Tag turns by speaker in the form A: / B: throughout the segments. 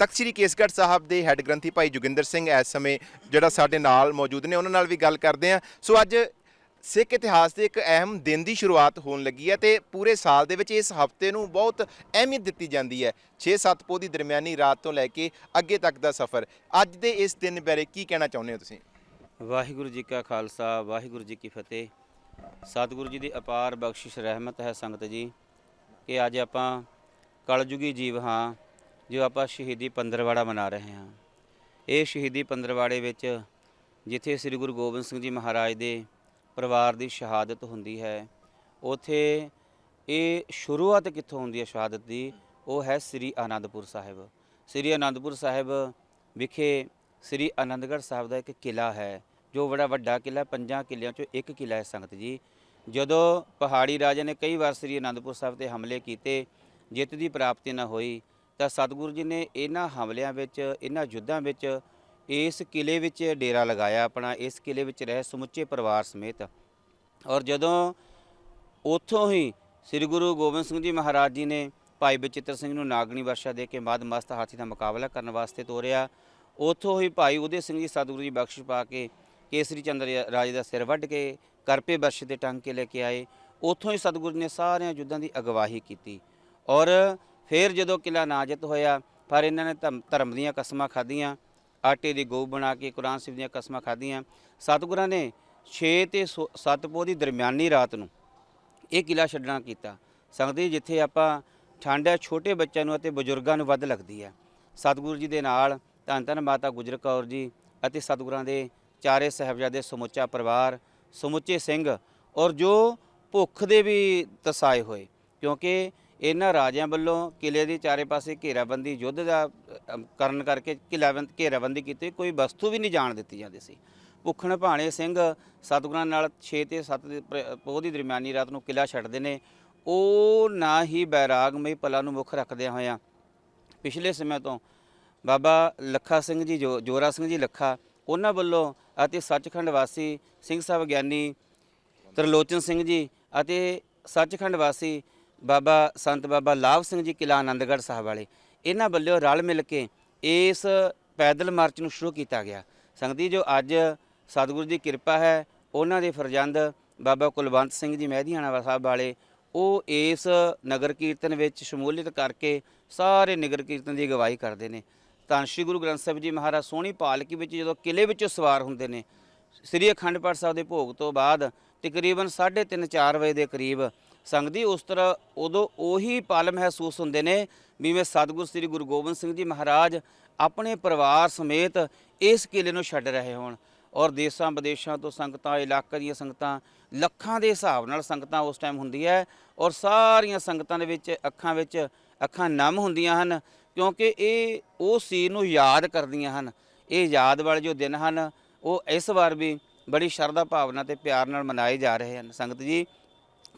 A: ਤਖਤ ਸ੍ਰੀ ਕੇਸਗੜ੍ਹ ਸਾਹਿਬ ਦੇ ਹੈੱਡ ਗ੍ਰੰਥੀ ਭਾਈ ਜੋਗਿੰਦਰ ਸਿੰਘ ਇਸ ਸਮੇਂ ਜਿਹੜਾ ਸਾਡੇ ਨਾਲ ਮੌਜੂਦ ਨੇ, ਉਹਨਾਂ ਨਾਲ ਵੀ ਗੱਲ ਕਰਦੇ ਆ ਸੋ ਅੱਜ ਸਿੱਖ ਇਤਿਹਾਸ ਦੇ ਇੱਕ ਅਹਿਮ ਦਿਨ ਦੀ ਸ਼ੁਰੂਆਤ ਹੋਣ ਲੱਗੀ ਹੈ ਤੇ ਪੂਰੇ ਸਾਲ ਦੇ ਵਿੱਚ ਇਸ ਹਫ਼ਤੇ ਨੂੰ ਬਹੁਤ ਅਹਿਮੀਅਤ ਦਿੱਤੀ ਜਾਂਦੀ ਹੈ। 6-7 ਪੋ ਦੀ ਦਰਮਿਆਨੀ ਰਾਤ ਤੋਂ ਲੈ ਕੇ ਅੱਗੇ ਤੱਕ ਦਾ ਸਫ਼ਰ। ਅੱਜ ਦੇ ਇਸ ਦਿਨ ਬਾਰੇ ਕੀ ਕਹਿਣਾ ਚਾਹੁੰਦੇ ਹੋ ਤੁਸੀਂ?
B: ਵਾਹਿਗੁਰੂ ਜੀ ਕਾ ਖਾਲਸਾ, ਵਾਹਿਗੁਰੂ ਜੀ ਕੀ ਫਤਿਹ। ਸਤਿਗੁਰੂ ਜੀ ਦੀ ਅਪਾਰ ਬਖਸ਼ਿਸ਼, ਰਹਿਮਤ ਹੈ ਸੰਗਤ ਜੀ, ਕਿ ਅੱਜ ਆਪਾਂ ਕਲਯੁਗੀ ਜੀਵ ਹਾਂ। ਜੋ ਆਪਾਂ ਸ਼ਹੀਦੀ ਪੰਦਰਵਾੜਾ ਮਨਾ ਰਹੇ ਹਾਂ। ਇਹ ਸ਼ਹੀਦੀ ਪੰਦਰਵਾੜੇ ਵਿੱਚ ਜਿੱਥੇ ਸ੍ਰੀ ਗੁਰੂ ਗੋਬਿੰਦ ਸਿੰਘ ਜੀ ਮਹਾਰਾਜ ਦੇ ਪਰਿਵਾਰ ਦੀ ਸ਼ਹਾਦਤ ਹੁੰਦੀ ਹੈ, ਉਥੇ ਇਹ ਸ਼ੁਰੂਆਤ ਕਿੱਥੋਂ ਹੁੰਦੀ ਹੈ ਸ਼ਹਾਦਤ ਦੀ? ਉਹ ਹੈ ਸ੍ਰੀ ਆਨੰਦਪੁਰ ਸਾਹਿਬ। ਸ੍ਰੀ ਆਨੰਦਪੁਰ ਸਾਹਿਬ ਵਿਖੇ ਸ੍ਰੀ ਆਨੰਦਗੜ੍ਹ ਸਾਹਿਬ ਦਾ ਇੱਕ ਕਿਲਾ ਹੈ, ਜੋ ਬੜਾ ਵੱਡਾ ਕਿਲਾ ਪੰਜਾਂ ਕਿਲਿਆਂ ਚੋਂ ਇੱਕ ਕਿਲਾ ਹੈ ਸੰਗਤ ਜੀ। ਜਦੋਂ ਪਹਾੜੀ ਰਾਜੇ ਨੇ ਕਈ ਵਾਰ ਸ੍ਰੀ ਆਨੰਦਪੁਰ ਸਾਹਿਬ ਤੇ ਹਮਲੇ ਕੀਤੇ, ਜਿੱਤ ਦੀ ਪ੍ਰਾਪਤੀ ਨਾ ਹੋਈ ਤਾਂ ਸਤਿਗੁਰੂ ਜੀ ਨੇ ਇਹਨਾਂ ਹਮਲਿਆਂ ਵਿੱਚ, ਇਹਨਾਂ ਯੁੱਧਾਂ ਵਿੱਚ ਇਸ ਕਿਲੇ ਵਿੱਚ ਡੇਰਾ ਲਗਾਇਆ ਆਪਣਾ, ਇਸ ਕਿਲੇ ਵਿੱਚ ਰਹੇ ਸਮੁੱਚੇ ਪਰਿਵਾਰ ਸਮੇਤ। ਔਰ ਜਦੋਂ ਉੱਥੋਂ ਹੀ ਸ੍ਰੀ ਗੁਰੂ ਗੋਬਿੰਦ ਸਿੰਘ ਜੀ ਮਹਾਰਾਜ ਜੀ ਨੇ ਭਾਈ ਬਚਿੱਤਰ ਸਿੰਘ ਨੂੰ ਨਾਗਣੀ ਵਰਸ਼ਾ ਦੇ ਕੇ ਮਦ ਮਸਤ ਹਾਥੀ ਦਾ ਮੁਕਾਬਲਾ ਕਰਨ ਵਾਸਤੇ ਤੋਰਿਆ, ਉੱਥੋਂ ਹੀ ਭਾਈ ਉਦੇ ਸਿੰਘ ਜੀ ਸਤਿਗੁਰੂ ਜੀ ਬਖਸ਼ ਪਾ ਕੇ ਕੇਸਰੀ ਚੰਦਰ ਰਾਜੇ ਦਾ ਸਿਰ ਵੱਢ ਕੇ ਕਰਪੇ ਬਰਸ਼ ਦੇ ਟੰਗ ਕੇ ਲੈ ਕੇ ਆਏ। ਉੱਥੋਂ ਹੀ ਸਤਿਗੁਰੂ ਨੇ ਸਾਰਿਆਂ ਯੁੱਧਾਂ ਦੀ ਅਗਵਾਹੀ ਕੀਤੀ। ਔਰ ਫਿਰ ਜਦੋਂ ਕਿਲਾ ਨਾਜਤ ਹੋਇਆ ਪਰ ਇਹਨਾਂ ਨੇ ਧਰਮ- ਧਰਮ ਦੀਆਂ ਕਸਮਾਂ ਖਾਧੀਆਂ, ਆਟੇ ਦੀ ਗਊ ਬਣਾ ਕੇ, ਕੁਰਾਨ ਸਾਹਿਬ ਦੀਆਂ ਕਸਮਾਂ ਖਾਧੀਆਂ। ਸਤਿਗੁਰਾਂ ਨੇ 6 ਤੇ 7 ਪੋਹ ਦੀ ਦਰਮਿਆਨੀ ਰਾਤ ਨੂੰ ਇਹ ਕਿਲਾ ਛੱਡਣਾ ਕੀਤਾ। ਸੰਗਤ ਜੀ, ਜਿੱਥੇ ਆਪਾਂ ਠੰਡ ਹੈ, ਛੋਟੇ ਬੱਚਿਆਂ ਨੂੰ ਅਤੇ ਬਜ਼ੁਰਗਾਂ ਨੂੰ ਵੱਧ ਲੱਗਦੀ ਹੈ। ਸਤਿਗੁਰੂ ਜੀ ਦੇ ਨਾਲ ਧੰਨ ਧੰਨ ਮਾਤਾ ਗੁਜਰ ਕੌਰ ਜੀ ਅਤੇ ਸਤਿਗੁਰਾਂ ਦੇ ਚਾਰੇ ਸਾਹਿਬਜ਼ਾਦੇ ਸਮੁੱਚਾ ਪਰਿਵਾਰ, ਸਮੁੱਚੇ ਸਿੰਘ ਔਰ ਜੋ ਭੁੱਖ ਦੇ ਵੀ ਤਸਾਏ ਹੋਏ। ਕਿਉਂਕਿ ਇਹਨਾਂ ਰਾਜਿਆਂ ਵੱਲੋਂ ਕਿਲੇ ਦੀ ਚਾਰੇ ਪਾਸੇ ਘੇਰਾਬੰਦੀ, ਯੁੱਧ ਦਾ ਕਰਨ ਕਰਕੇ ਕਿਲਾਬੰਦ ਘੇਰਾਬੰਦੀ ਕੀਤੀ, ਕੋਈ ਵਸਤੂ ਵੀ ਨਹੀਂ ਜਾਣ ਦਿੱਤੀ ਜਾਂਦੀ ਸੀ। ਭੁੱਖਣ ਭਾਣੇ ਸਿੰਘ ਸਤਿਗੁਰਾਂ ਨਾਲ 6 ਤੇ 7 ਦੇ ਪ- ਪੋਹ ਦੀ ਦਰਮਿਆਨੀ ਰਾਤ ਨੂੰ ਕਿਲਾ ਛੱਡਦੇ ਨੇ। ਉਹ ਨਾ ਹੀ ਬੈਰਾਗਮਈ ਪਲਾਂ ਨੂੰ ਮੁੱਖ ਰੱਖਦਿਆਂ ਹੋਇਆਂ ਪਿਛਲੇ ਸਮੇਂ ਤੋਂ ਬਾਬਾ ਲੱਖਾ ਸਿੰਘ ਜੀ, ਜੋਰਾ ਸਿੰਘ ਜੀ ਲੱਖਾ, ਉਹਨਾਂ ਵੱਲੋਂ ਅਤੇ ਸੱਚਖੰਡ ਵਾਸੀ ਸਿੰਘ ਸਾਹਿਬ ਗਿਆਨੀ ਤਰਲੋਚਨ ਸਿੰਘ ਜੀ ਅਤੇ ਸੱਚਖੰਡ ਵਾਸੀ ਬਾਬਾ ਸੰਤ ਬਾਬਾ ਲਾਭ ਸਿੰਘ ਜੀ ਕਿਲਾ ਆਨੰਦਗੜ੍ਹ ਸਾਹਿਬ ਵਾਲੇ, ਇਹਨਾਂ ਵੱਲੋਂ ਰਲ ਮਿਲ ਕੇ ਇਸ ਪੈਦਲ ਮਾਰਚ ਨੂੰ ਸ਼ੁਰੂ ਕੀਤਾ ਗਿਆ। ਸੰਗਤੀ ਜੋ ਅੱਜ ਸਤਿਗੁਰੂ ਦੀ ਕਿਰਪਾ ਹੈ, ਉਹਨਾਂ ਦੇ ਫਰਜ਼ੰਦ ਬਾਬਾ ਕੁਲਵੰਤ ਸਿੰਘ ਜੀ ਮਹਿਦੀਆਣਾ ਸਾਹਿਬ ਵਾਲੇ, ਉਹ ਇਸ ਨਗਰ ਕੀਰਤਨ ਵਿੱਚ ਸ਼ਮੂਲੀਅਤ ਕਰਕੇ ਸਾਰੇ ਨਗਰ ਕੀਰਤਨ ਦੀ ਅਗਵਾਈ ਕਰਦੇ ਨੇ। ਤਾਂ ਸ੍ਰੀ ਗੁਰੂ ਗ੍ਰੰਥ ਸਾਹਿਬ ਜੀ ਮਹਾਰਾਜ ਸੋਹਣੀ ਪਾਲਕੀ ਵਿੱਚ ਜਦੋਂ ਕਿਲੇ ਵਿੱਚੋਂ ਸਵਾਰ ਹੁੰਦੇ ਨੇ, ਸ੍ਰੀ ਅਖੰਡ ਪਾਠ ਸਾਹਿਬ ਦੇ ਭੋਗ ਤੋਂ ਬਾਅਦ ਤਕਰੀਬਨ 3:30 4 ਵਜੇ ਦੇ ਕਰੀਬ ਸੰਗਦੀ ਉਸ ਤਰ੍ਹਾਂ ਉਦੋਂ ਉਹੀ ਪਲ ਮਹਿਸੂਸ ਹੁੰਦੇ ਨੇ ਵੀ ਮੈਂ ਸਤਿਗੁਰੂ ਸ੍ਰੀ ਗੁਰੂ ਗੋਬਿੰਦ ਸਿੰਘ ਜੀ ਮਹਾਰਾਜ ਆਪਣੇ ਪਰਿਵਾਰ ਸਮੇਤ ਇਸ ਕਿਲੇ ਨੂੰ ਛੱਡ ਰਹੇ ਹੋਣ ਔਰ ਦੇਸ਼ਾਂ ਵਿਦੇਸ਼ਾਂ ਤੋਂ ਸੰਗਤਾਂ, ਇਲਾਕੇ ਦੀਆਂ ਸੰਗਤਾਂ, ਲੱਖਾਂ ਦੇ ਹਿਸਾਬ ਨਾਲ ਸੰਗਤਾਂ ਉਸ ਟਾਈਮ ਹੁੰਦੀ ਹੈ ਔਰ ਸਾਰੀਆਂ ਸੰਗਤਾਂ ਦੇ ਵਿੱਚ ਅੱਖਾਂ ਵਿੱਚ ਅੱਖਾਂ ਨਮ ਹੁੰਦੀਆਂ ਹਨ ਕਿਉਂਕਿ ਇਹ ਉਹ ਸੀਨ ਨੂੰ ਯਾਦ ਕਰਦੀਆਂ ਹਨ। ਇਹ ਯਾਦ ਵਾਲੇ ਜੋ ਦਿਨ ਹਨ, ਉਹ ਇਸ ਵਾਰ ਵੀ ਬੜੀ ਸ਼ਰਧਾ ਭਾਵਨਾ ਤੇ ਪਿਆਰ ਨਾਲ ਮਨਾਏ ਜਾ ਰਹੇ ਹਨ। ਸੰਗਤ ਜੀ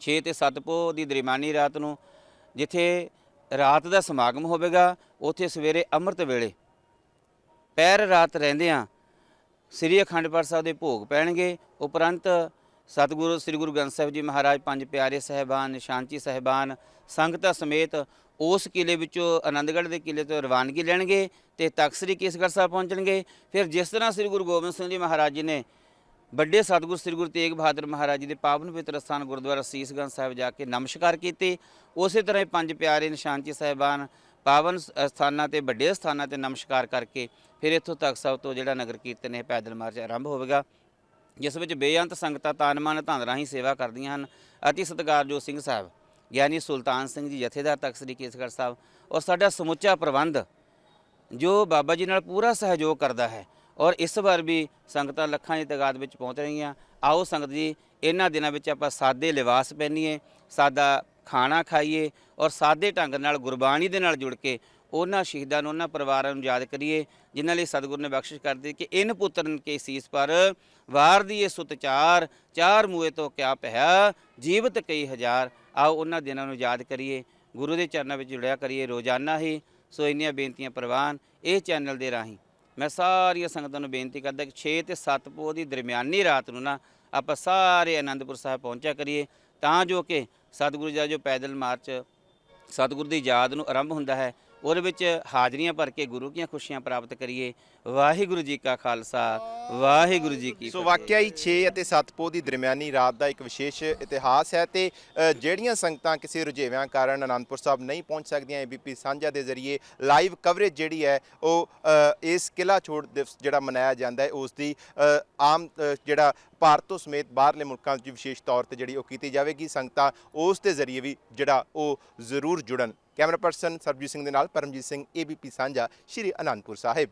B: 6 ਤੇ 7 ਪੋਹ ਦੀ ਦਰਮਿਆਨੀ ਰਾਤ ਨੂੰ, ਜਿੱਥੇ ਰਾਤ ਦਾ ਸਮਾਗਮ ਹੋਵੇਗਾ, ਉੱਥੇ ਸਵੇਰੇ ਅੰਮ੍ਰਿਤ ਵੇਲੇ ਪੈਰ ਰਾਤ ਰਹਿੰਦਿਆਂ ਸ੍ਰੀ ਅਖੰਡ ਪਾਠ ਸਾਹਿਬ ਦੇ ਭੋਗ ਪੈਣਗੇ। ਉਪਰੰਤ ਸਤਿਗੁਰੂ, ਸ੍ਰੀ ਗੁਰੂ ਗ੍ਰੰਥ ਸਾਹਿਬ ਜੀ ਮਹਾਰਾਜ, ਪੰਜ ਪਿਆਰੇ ਸਹਿਬਾਨ ਨਿਸ਼ਾਨਚੀ ਸਹਿਬਾਨ, ਸੰਗਤਾਂ ਸਮੇਤ ਉਸ ਕਿਲੇ ਵਿੱਚੋਂ ਆਨੰਦਗੜ੍ਹ ਦੇ ਕਿਲੇ ਤੋਂ ਰਵਾਨਗੀ ਲੈਣਗੇ ਤੇ ਤਖਤ ਸ੍ਰੀ ਕੇਸਗੜ੍ਹ ਸਾਹਿਬ ਪਹੁੰਚਣਗੇ। ਫਿਰ ਜਿਸ ਤਰ੍ਹਾਂ ਸ੍ਰੀ ਗੁਰੂ ਗੋਬਿੰਦ ਸਿੰਘ ਜੀ ਮਹਾਰਾਜ ਜੀ ਨੇ ਵੱਡੇ ਸਤਿਗੁਰੂ ਸ੍ਰੀ ਗੁਰੂ ਤੇਗ ਬਹਾਦਰ ਮਹਾਰਾਜ ਜੀ ਦੇ ਪਾਵਨ ਪਵਿੱਤਰ ਸਥਾਨ ਗੁਰਦੁਆਰਾ ਸੀਸਗੰਜ ਸਾਹਿਬ ਜਾ ਕੇ ਨਮਸਕਾਰ ਕੀਤੇ। ਉਸੇ ਤਰ੍ਹਾਂ ਹੀ ਪੰਜ ਪਿਆਰੇ ਨਿਸ਼ਾਨਚੀ ਸਾਹਿਬਾਨ ਪਾਵਨ ਸ- ਸਥਾਨਾਂ ਤੇ ਵੱਡੇ ਸਥਾਨਾਂ ਤੇ ਨਮਸਕਾਰ ਕਰਕੇ ਫਿਰ ਇੱਥੋਂ ਤੱਕ ਸਾਹਿਬ ਤੋਂ ਜਿਹੜਾ ਨਗਰ ਕੀਰਤਨ ਹੈ ਪੈਦਲ ਮਾਰਚ ਆਰੰਭ ਹੋਵੇਗਾ। ਜਿਸ ਵਿੱਚ ਬੇਅੰਤ ਸੰਗਤਾਂ ਤਾਨਮਾਨ ਧੰਦ ਰਾਹੀਂ ਸੇਵਾ ਕਰਦੀਆਂ ਹਨ ਅਤੀ ਸਤਿਕਾਰਯੋਗ ਸਿੰਘ ਸਾਹਿਬ, ਗਿਆਨੀ ਸੁਲਤਾਨ ਸਿੰਘ ਜੀ ਜਥੇਦਾਰ ਤਖਤ ਸ੍ਰੀ ਕੇਸਗੜ੍ਹ ਸਾਹਿਬ ਔਰ ਸਾਡਾ ਸਮੁੱਚਾ ਪ੍ਰਬੰਧ ਜੋ ਬਾਬਾ ਜੀ ਨਾਲ ਪੂਰਾ ਸਹਿਯੋਗ ਕਰਦਾ ਹੈ ਔਰ ਇਸ ਵਾਰ ਵੀ ਸੰਗਤਾਂ ਲੱਖਾਂ ਦੀ ਤਾਦਾਦ ਵਿੱਚ ਪਹੁੰਚ ਰਹੀਆਂ। ਆਓ ਸੰਗਤ ਜੀ, ਇਹਨਾਂ ਦਿਨਾਂ ਵਿੱਚ ਆਪਾਂ ਸਾਦੇ ਲਿਬਾਸ ਪਹਿਨੀਏ, ਸਾਦਾ ਖਾਣਾ ਖਾਈਏ ਔਰ ਸਾਦੇ ਢੰਗ ਨਾਲ, ਗੁਰਬਾਣੀ ਦੇ ਨਾਲ ਜੁੜ ਕੇ ਉਹਨਾਂ ਸ਼ਹੀਦਾਂ ਨੂੰ, ਉਹਨਾਂ ਪਰਿਵਾਰਾਂ ਨੂੰ ਯਾਦ ਕਰੀਏ, ਜਿਨ੍ਹਾਂ ਲਈ ਸਤਿਗੁਰ ਨੇ ਬਖਸ਼ਿਸ਼ ਕਰ ਦਿੱਤੀ ਕਿ ਇਨ ਪੁੱਤਰਨ ਕੇ ਸੀਸ ਪਰ ਵਾਰ ਦੀ ਇਹ ਸੁਤ ਚਾਰ ਚਾਰ ਮੂਏ ਤੋਂ ਕਿਆ ਪਹਿਆ ਜੀਵਤ ਕਈ ਹਜ਼ਾਰ। ਆਓ ਉਹਨਾਂ ਦਿਨਾਂ ਨੂੰ ਯਾਦ ਕਰੀਏ, ਗੁਰੂ ਦੇ ਚਰਨਾਂ ਵਿੱਚ ਜੁੜਿਆ ਕਰੀਏ, ਰੋਜ਼ਾਨਾ ਹੀ ਸੋ ਇੰਨੀਆਂ ਬੇਨਤੀਆਂ ਪ੍ਰਵਾਨ, ਇਹ ਚੈਨਲ ਦੇ ਰਾਹੀਂ ਮੈਂ ਸਾਰੀਆਂ ਸੰਗਤਾਂ ਨੂੰ ਬੇਨਤੀ ਕਰਦਾ ਕਿ 6 ਤੇ 7 ਪੋਹ ਦੀ ਦਰਮਿਆਨੀ ਰਾਤ ਨੂੰ ਨਾ ਆਪਾਂ ਸਾਰੇ ਆਨੰਦਪੁਰ ਸਾਹਿਬ ਪਹੁੰਚਿਆ ਕਰੀਏ, ਤਾਂ ਜੋ ਕਿ ਸਤਿਗੁਰੂ ਜੀ ਦਾ ਜੋ ਪੈਦਲ ਮਾਰਚ, ਸਤਿਗੁਰੂ ਦੀ ਯਾਦ ਨੂੰ ਆਰੰਭ ਹੁੰਦਾ ਹੈ। ਉਹਦੇ ਵਿੱਚ ਹਾਜ਼ਰੀਆਂ ਭਰ ਕੇ ਗੁਰੂ ਕੀਆਂ ਖੁਸ਼ੀਆਂ ਪ੍ਰਾਪਤ ਕਰੀਏ। ਵਾਹਿਗੁਰੂ ਜੀ ਕਾ ਖਾਲਸਾ ਵਾਹਿਗੁਰੂ ਜੀ ਕੀ
A: ਸੋ ਵਾਕਿਆ ਹੀ 6 ਅਤੇ 7 ਪੋਹ ਦੀ ਦਰਮਿਆਨੀ ਰਾਤ ਦਾ ਇੱਕ ਵਿਸ਼ੇਸ਼ ਇਤਿਹਾਸ ਹੈ ਤੇ ਜਿਹੜੀਆਂ ਸੰਗਤਾਂ ਕਿਸੇ ਰੁਝੇਵਿਆਂ ਕਾਰਨ ਅਨੰਦਪੁਰ ਸਾਹਿਬ ਨਹੀਂ ਪਹੁੰਚ ਸਕਦੀਆਂ ਏਬੀਪੀ ਸਾਂਝਾ ਦੇ ਜ਼ਰੀਏ ਲਾਈਵ ਕਵਰੇਜ ਜਿਹੜੀ ਹੈ ਉਹ ਇਸ ਕਿਲਾ ਛੋੜ ਦਿਵਸ ਜਿਹੜਾ ਮਨਾਇਆ ਜਾਂਦਾ ਹੈ ਉਸ ਦੀ ਆਮ ਜਿਹੜਾ ਭਾਰਤ ਤੋਂ ਸਮੇਤ ਬਾਹਰਲੇ ਮੁਲਕਾਂ 'ਚ ਵਿਸ਼ੇਸ਼ ਤੌਰ ਤੇ ਜਿਹੜੀ ਉਹ ਕੀਤੀ ਜਾਵੇਗੀ। ਸੰਗਤਾਂ ਉਸ ਦੇ ਜ਼ਰੀਏ ਵੀ ਜਿਹੜਾ ਉਹ ਜ਼ਰੂਰ ਜੁੜਨ। ਕੈਮਰਾ ਪਰਸਨ ਸਰਬਜੀਤ ਸਿੰਘ ਦੇ ਨਾਲ ਪਰਮਜੀਤ ਸਿੰਘ ਏਬੀਪੀ ਸਾਂਝਾ ਸ਼੍ਰੀ ਅਨੰਦਪੁਰ ਸਾਹਿਬ।